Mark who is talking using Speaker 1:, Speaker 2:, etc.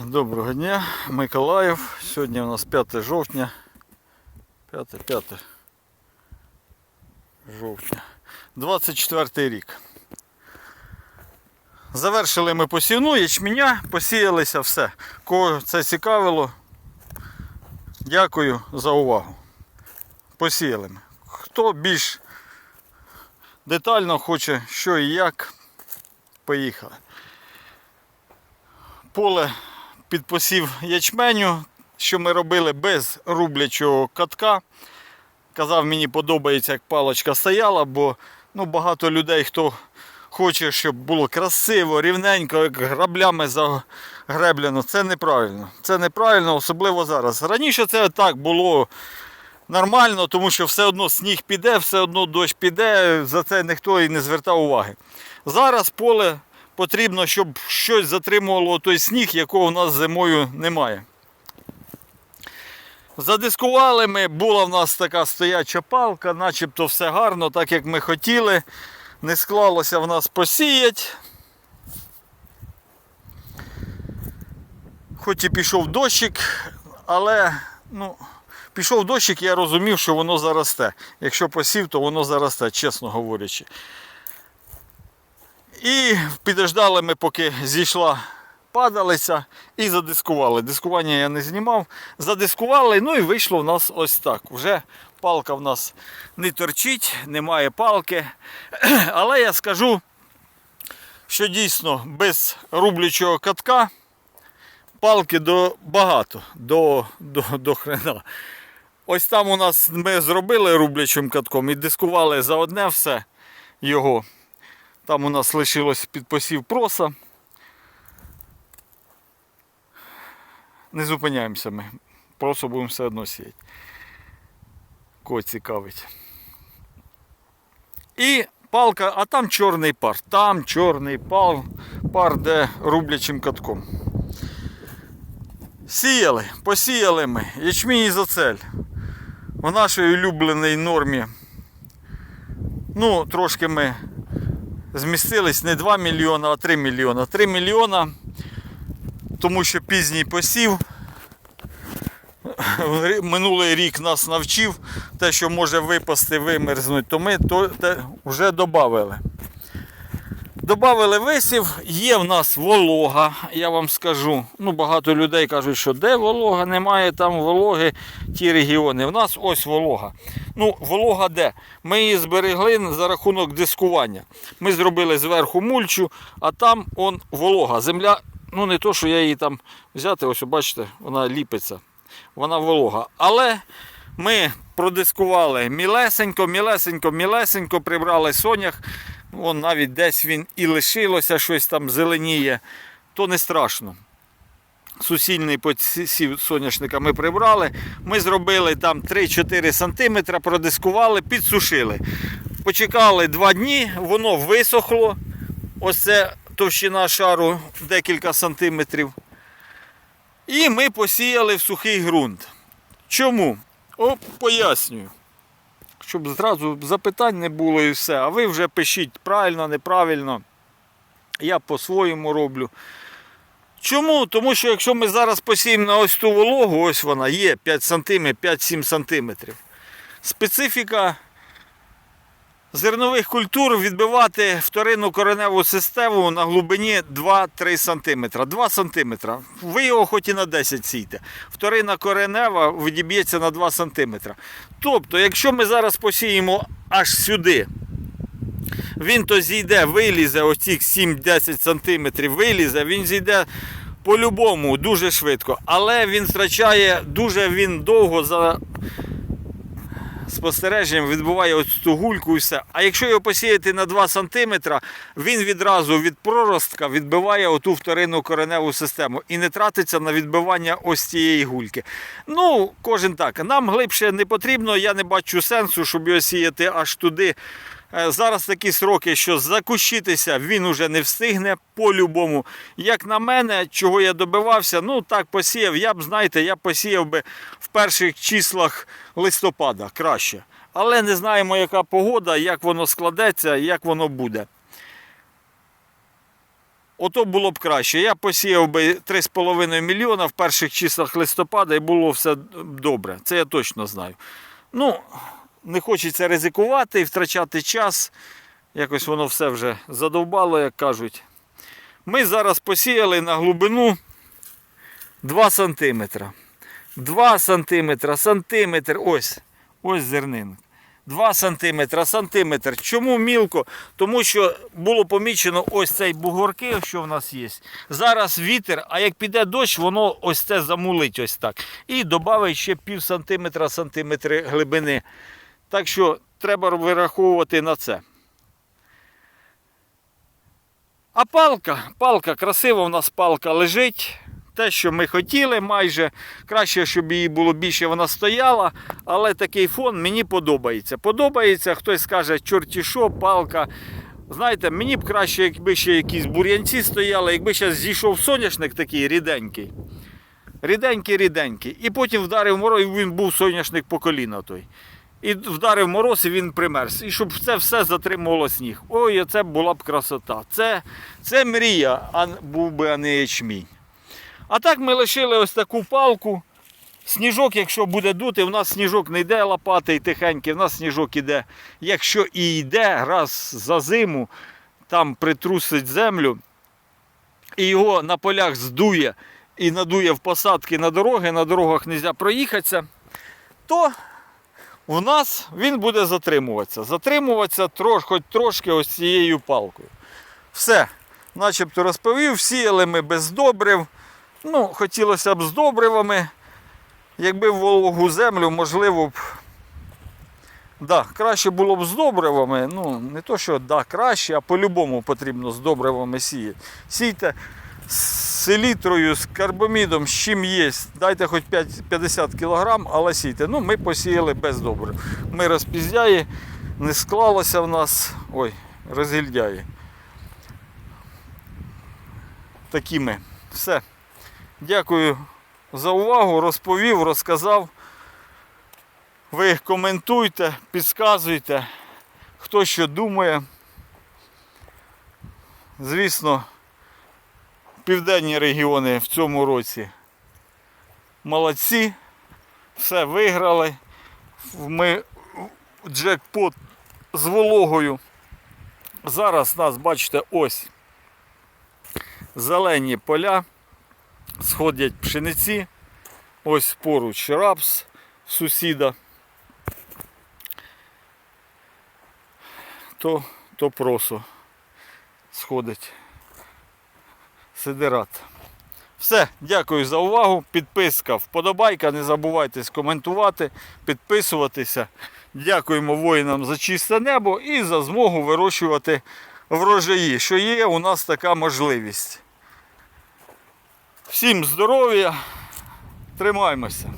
Speaker 1: Доброго дня, Миколаїв. Сьогодні у нас 5 жовтня. 5, 5 жовтня. 24 рік. Завершили ми посівну ячменя, посіялися все. Кого це цікавило, дякую за увагу. Посіяли ми. Хто більш детально хоче, що і як, поїхали. Поле під посів ячменю, що ми робили без рублячого катка. Казав, мені подобається, як палочка стояла, бо ну, багато людей, хто хоче, щоб було красиво, рівненько, як граблями загреблено. Це неправильно. Це неправильно, особливо зараз. Раніше це так було нормально, тому що все одно сніг піде, все одно дощ піде, за це ніхто і не звертав уваги. Зараз поле потрібно, щоб щось затримувало той сніг, якого в нас зимою немає. Задискували ми, була в нас така стояча палка, начебто все гарно, так як ми хотіли. Не склалося в нас посіять. Хоч і пішов дощик, але ну, пішов дощик, я розумів, що воно заросте. Якщо посів, то воно заросте, чесно говорячи. І підождали ми, поки зійшла падалиця і задискували. Дискування я не знімав. Задискували, ну і вийшло в нас ось так. Вже палка в нас не торчить, немає палки. Але я скажу, що дійсно без рублячого катка палки до багато, до, до, до хрена. Ось там у нас ми зробили рублячим катком і дискували за одне все його. Там у нас лишилось під посів проса. Не зупиняємося ми. Просо будемо все одно сіяти. Кого цікавить. І палка, а там чорний пар. Там чорний пар, пар де рублячим катком. Сіяли, посіяли ми. Ячмінь і зацель. В нашій улюбленій нормі. Ну, трошки ми змістились не 2 мільйона, а 3 мільйона. 3 мільйона, тому що пізній посів. Минулий рік нас навчив те, що може випасти, вимерзнути, то ми то, те вже додали. Добавили висів, є в нас волога, я вам скажу. Ну, Багато людей кажуть, що де волога, немає там вологи, ті регіони. В нас ось волога. Ну, волога де? Ми її зберегли за рахунок дискування. Ми зробили зверху мульчу, а там он волога. Земля, ну не то, що я її там взяти, ось бачите, вона ліпиться. Вона волога. Але ми продискували мілесенько, мілесенько, мілесенько, прибрали сонях. Вон навіть десь він і лишилося, щось там зеленіє, то не страшно. Сусільний посів соняшника ми прибрали. Ми зробили там 3-4 см, продискували, підсушили. Почекали 2 дні, воно висохло. Ось це товщина шару декілька сантиметрів. І ми посіяли в сухий ґрунт. Чому? О, пояснюю щоб зразу запитань не було і все. А ви вже пишіть правильно, неправильно. Я по-своєму роблю. Чому? Тому що якщо ми зараз посіємо на ось ту вологу, ось вона є 5 см, 5-7 см. Специфіка зернових культур відбивати вторинну кореневу систему на глибині 2-3 см. 2 см. Ви його хоч і на 10 сійте. Вторинна коренева відіб'ється на 2 см. Тобто, якщо ми зараз посіємо аж сюди, він то зійде, вилізе, оці 7-10 см, вилізе, він зійде по-любому дуже швидко. Але він втрачає дуже він довго за спостереженням відбуває ось цю гульку і все. А якщо його посіяти на 2 см, він відразу від проростка відбиває оту вторинну кореневу систему і не тратиться на відбивання ось цієї гульки. Ну, кожен так. Нам глибше не потрібно, я не бачу сенсу, щоб його сіяти аж туди. Е, Зараз такі сроки, що закущитися він уже не встигне по-любому. Як на мене, чого я добивався, ну так посіяв. Я б, знаєте, я посіяв би в перших числах листопада краще. Але не знаємо, яка погода, як воно складеться, як воно буде. ото було б краще. Я посіяв би 3,5 мільйона в перших числах листопада і було все добре. Це я точно знаю. Ну, не хочеться ризикувати і втрачати час. Якось воно все вже задовбало, як кажуть. Ми зараз посіяли на глибину 2 см. 2 см, сантиметр, ось, ось зернинка. 2 см, сантиметр. Чому мілко? Тому що було помічено ось цей бугорки, що в нас є. Зараз вітер, а як піде дощ, воно ось це замулить ось так. І додавить ще пів сантиметра, сантиметри глибини. Так що треба вираховувати на це. А палка, палка, красива у нас палка лежить. Те, що ми хотіли майже. Краще, щоб її було більше, вона стояла. Але такий фон мені подобається. Подобається, хтось скаже, чорті що, палка. Знаєте, мені б краще, якби ще якісь бур'янці стояли, якби зараз зійшов соняшник такий ріденький. Ріденький, ріденький. І потім вдарив мороз, і він був соняшник по коліна той. І вдарив мороз, і він примерз. І щоб це все затримувало сніг. Ой, це була б красота. Це, це мрія, а був би, а не ячмінь. А так ми лишили ось таку палку. Сніжок, якщо буде дути, в нас сніжок не йде лопатий тихенький, в нас сніжок іде. Якщо і йде раз за зиму, там притрусить землю, і його на полях здує і надує в посадки на дороги, на дорогах не можна проїхатися, то у нас він буде затримуватися. Затримуватися трош, хоч трошки ось цією палкою. Все, начебто розповів, сіяли ми без добрив. Ну, хотілося б з добривами. Якби в вологу землю, можливо б. Да, краще було б з добривами. Ну, не то, що да, краще, а по-любому потрібно з добривами сіяти. Сійте селітрою, з карбомідом, з чим є. Дайте хоч 5 50 кг, але сійте. Ну, ми посіяли без добрив. Ми розпіздяї, не склалося в нас. Ой, розгільдяї. Такі ми. Все. Дякую за увагу. Розповів, розказав. Ви коментуйте, підказуйте, хто що думає. Звісно, південні регіони в цьому році молодці, все виграли. Ми джекпот з вологою. Зараз нас, бачите, ось зелені поля, сходять пшениці, ось поруч рапс сусіда. То, то просо сходить сидират. Все, дякую за увагу. Підписка, вподобайка. Не забувайте коментувати, підписуватися. Дякуємо воїнам за чисте небо і за змогу вирощувати врожаї, що є у нас така можливість. Всім здоров'я, тримаймося.